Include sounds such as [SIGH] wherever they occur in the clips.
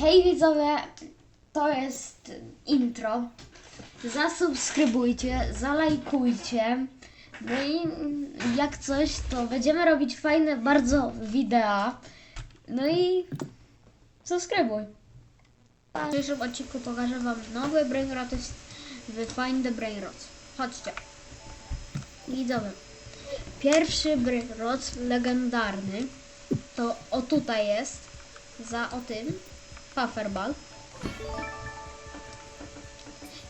Hej widzowie, to jest intro. Zasubskrybujcie, zalajkujcie. No i jak coś, to będziemy robić fajne bardzo wideo. No i subskrybuj. W dzisiejszym odcinku pokażę Wam nowe brainroty w Find the Brainrots. Chodźcie. Widzowie, pierwszy brainrot legendarny to o tutaj jest, za o tym, Pufferball.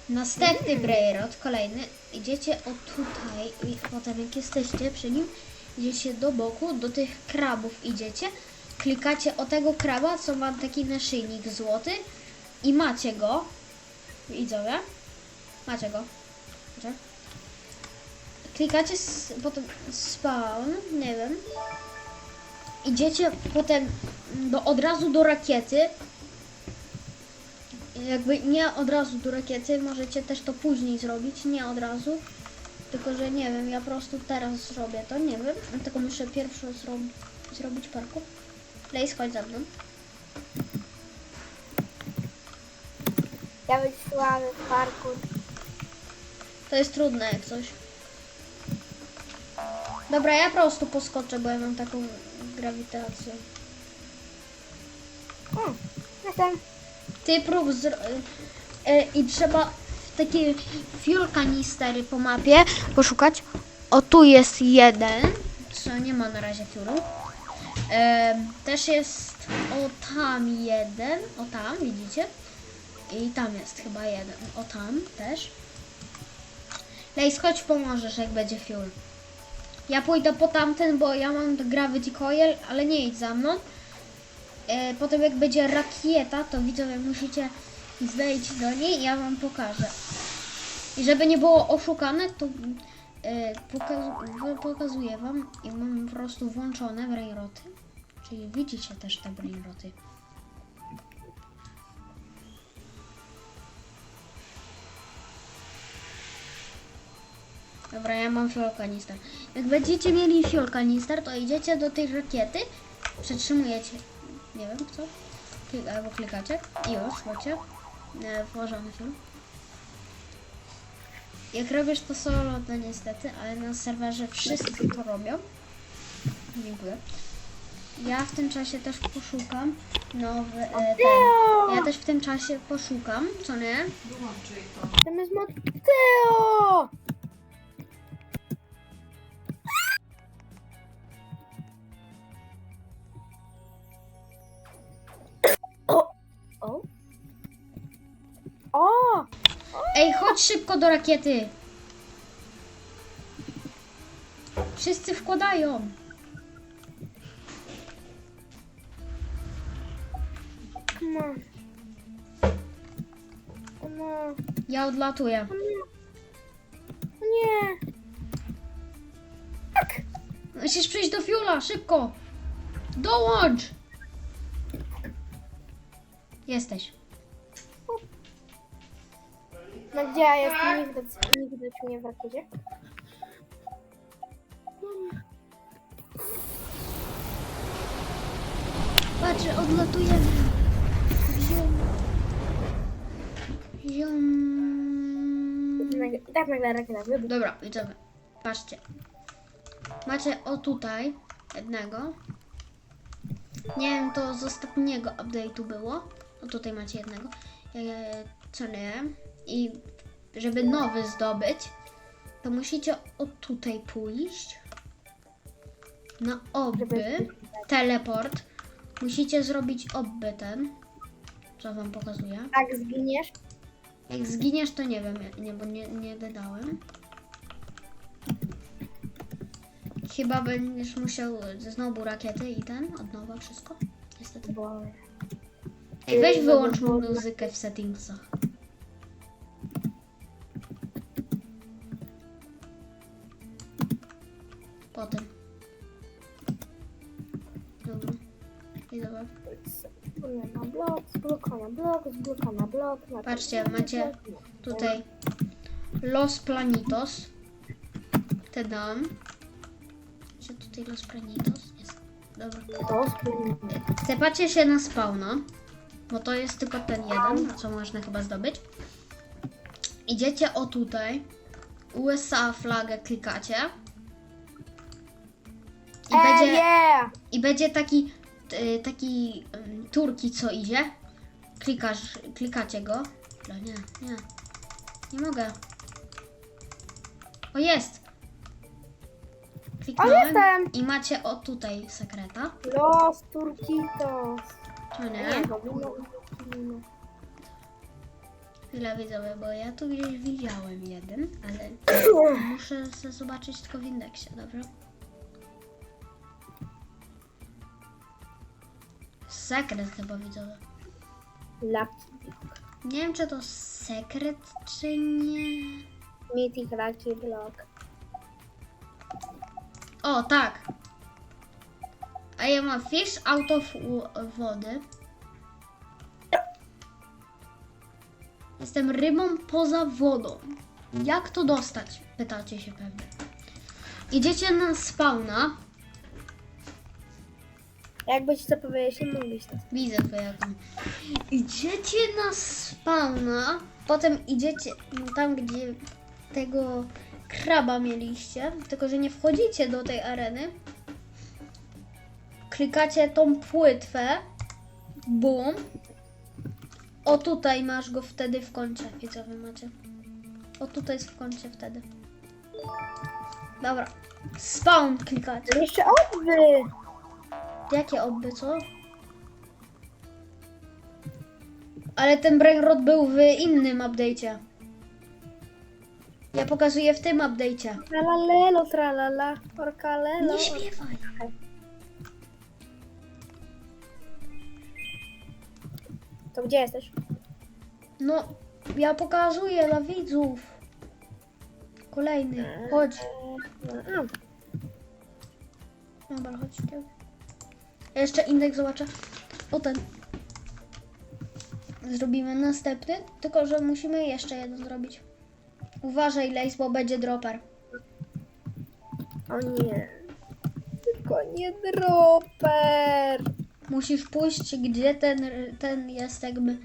Następny brainrot, kolejny, idziecie o tutaj i potem jak jesteście przy nim, idziecie do boku, do tych krabów idziecie, klikacie o tego kraba, co ma taki naszyjnik złoty i macie go, widzowie, macie go, macie? Klikacie potem spawn, nie wiem, idziecie potem do, od razu do rakiety. Jakby nie od razu do rakiety, możecie też to później zrobić, nie od razu. Tylko, że nie wiem, ja po prostu teraz zrobię to, nie wiem. Tylko muszę pierwszy zro zrobić parku. Lejs, chodź za mną. Ja być słaby w parku. To jest trudne jak coś. Dobra, ja po prostu poskoczę, bo ja mam taką grawitację. O, jestem. Ty prób zro... e, i trzeba takie fuel kanistery po mapie poszukać. O tu jest jeden, co nie ma na razie fuelu. E, też jest o tam jeden, o tam widzicie? I tam jest chyba jeden, o tam też. Lejs, chodź pomożesz jak będzie fuel. Ja pójdę po tamten, bo ja mam gravity coil, ale nie idź za mną. E, potem jak będzie rakieta, to widzowie musicie wejść do niej i ja wam pokażę. I żeby nie było oszukane, to e, pokazu- pokazuję wam i mam po prostu włączone brainroty. Czyli widzicie też te brainroty. Dobra, ja mam fuel kanister. Jak będziecie mieli fuel kanister, to idziecie do tej rakiety, przytrzymujecie, nie wiem co, Klik, albo klikacie i już, macie e, włożony film. Jak robisz to solo, to niestety, ale na serwerze wszyscy to robią. Dziękuję. Ja w tym czasie też poszukam nowy, e, ten. Ja też w tym czasie poszukam, co nie? Tam jest Mateo! O! O! Ej, chodź szybko do rakiety! Wszyscy wkładają. No. O no. Ja odlatuję. O nie. O nie. Tak. Musisz przyjść do Fiula, szybko! Dołącz! Jesteś. No gdzie ja jestem? Nie widać, nie widać mnie w rakiecie. Patrz, odlatujemy. Ziom. Ziom. I tak nagle rakieta wybuchła. Dobra, widzowie. Patrzcie. Macie o tutaj jednego. Nie wiem, to z ostatniego update'u było. O tutaj macie jednego. E, co nie? I żeby nowy zdobyć, to musicie o tutaj pójść. Na obby. Teleport. Musicie zrobić obby ten. Co wam pokazuję. Tak zginiesz. Jak zginiesz, to nie wiem, nie, bo nie, nie dodałem. Chyba będziesz musiał znowu rakiety i ten, od nowa wszystko. Niestety. Ej, weź wyłącz muzykę w settingsach. Potem. Dobra. I dobra. Na blok, z bloka na blok, z bloka na blok. Na Patrzcie, macie tutaj Los Planitos. Te dam. Czy tutaj Los Planitos? Jest. Dobra. Tepacie się na spawna. bo to jest tylko ten jeden, co można chyba zdobyć. Idziecie o tutaj, USA flagę klikacie i E, będzie, nie! i będzie taki, y, taki ym, turki, co idzie. Klikasz, klikacie go. No nie, nie, nie mogę. O jest! O, jestem! i macie o tutaj sekreta. Los Turkitos. Czy nie? Nie, no, wino, wino. Chwila widzowie, bo ja tu gdzieś widziałem jeden, ale [CLEARS THROAT] muszę zobaczyć tylko w indeksie, dobra? Sekret chyba widzowie. Lucky. Nie wiem czy to sekret czy nie. Mythic Lucky Block. O tak. A ja mam fish out of wody. Jestem rybą poza wodą. Jak to dostać? Pytacie się pewnie. Idziecie na spawna. Jakbyś to powiedzieć, nie mógłbyś to. Widzę to jaką. Idziecie na spawna, potem idziecie tam, gdzie tego kraba mieliście, tylko że nie wchodzicie do tej areny. Klikacie tą płytwę, bum. O tutaj masz go wtedy w kącie, widzowie macie. O tutaj jest w kącie wtedy. Dobra. Spawn klikacie. Jeszcze odwy! Jakie obby, co? Ale ten brainrot był w innym update'cie. Ja pokazuję w tym update'cie. Tralalelo, tralala, orkalelo. Nie śpiewaj. To gdzie jesteś? No, ja pokazuję dla widzów. Kolejny. Chodź. No, a. Dobra, chodźcie. Ja Jeszcze indeks zobaczę. O ten. Zrobimy następny, tylko że musimy jeszcze jeden zrobić. Uważaj, Lace, bo będzie dropper. O nie. Tylko nie dropper. Musisz pójść, gdzie ten, ten jest jakby.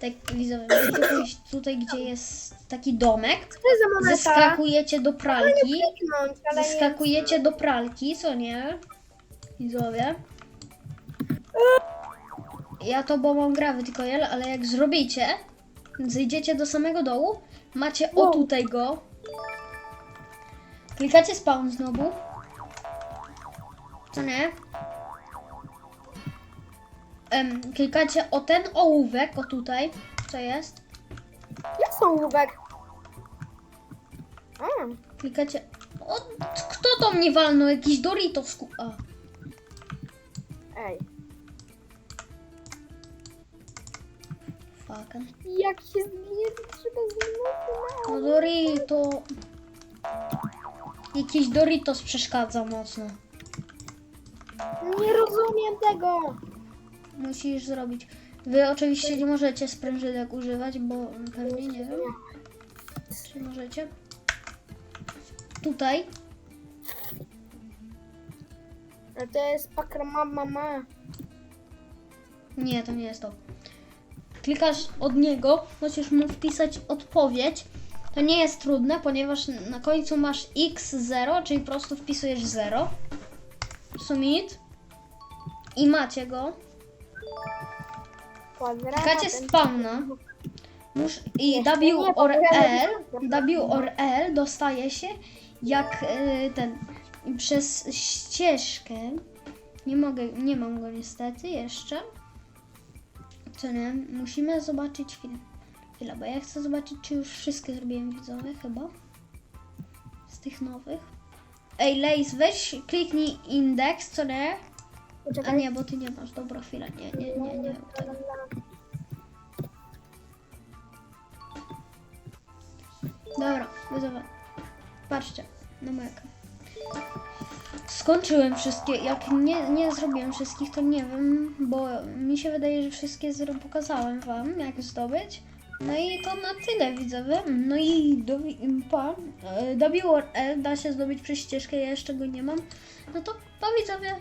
Tak widzowie, musicie pójść tutaj, gdzie jest taki domek. Co to jest za moneta? Zeskakujecie do pralki. Kliknąć. Zeskakujecie do pralki, co nie? Widzowie. Ja to, bo mam grawy tylko jel, ale jak zrobicie, zejdziecie do samego dołu, macie o tutaj go. Klikacie spawn znowu. Co nie? Em, klikacie o ten ołówek, o tutaj, co jest. Jak są łówek? A, Klikacie. O, kto to mnie walnął? Jakiś Doritos. ku- A. ej. Fucking. Jak się zginie, to trzeba znowu No Dorito. Jakiś Doritos przeszkadza mocno. Nie rozumiem tego. Musisz zrobić. Wy oczywiście nie możecie sprężynek używać, bo pewnie nie wiem. Czy możecie? Tutaj. A to jest pakra mama ma. Nie, to nie jest to. Klikasz od niego, musisz mu wpisać odpowiedź. To nie jest trudne, ponieważ na końcu masz x0, czyli po prostu wpisujesz 0. Submit. I macie go. Klikacie spawna. Mus, I W or L, W or L dostaje się jak y, ten przez ścieżkę. Nie mogę, nie mam go niestety jeszcze. Co nie? Musimy zobaczyć film. Chwila, bo ja chcę zobaczyć, czy już wszystkie zrobiłem widzowie chyba. Z tych nowych. Ej, Lace, weź kliknij indeks, co nie? A nie, bo ty nie masz. Dobra, chwila, nie, nie, nie, nie. tego. Dobra, widzowie. Patrzcie na ekran. Skończyłem wszystkie. Jak nie, nie zrobiłem wszystkich, to nie wiem, bo mi się wydaje, że wszystkie zro- pokazałem wam, jak zdobyć. No i to na tyle, widzowie. No i do, pa, e, WRL da się zdobyć przez ścieżkę, ja jeszcze go nie mam. No to pa, widzowie.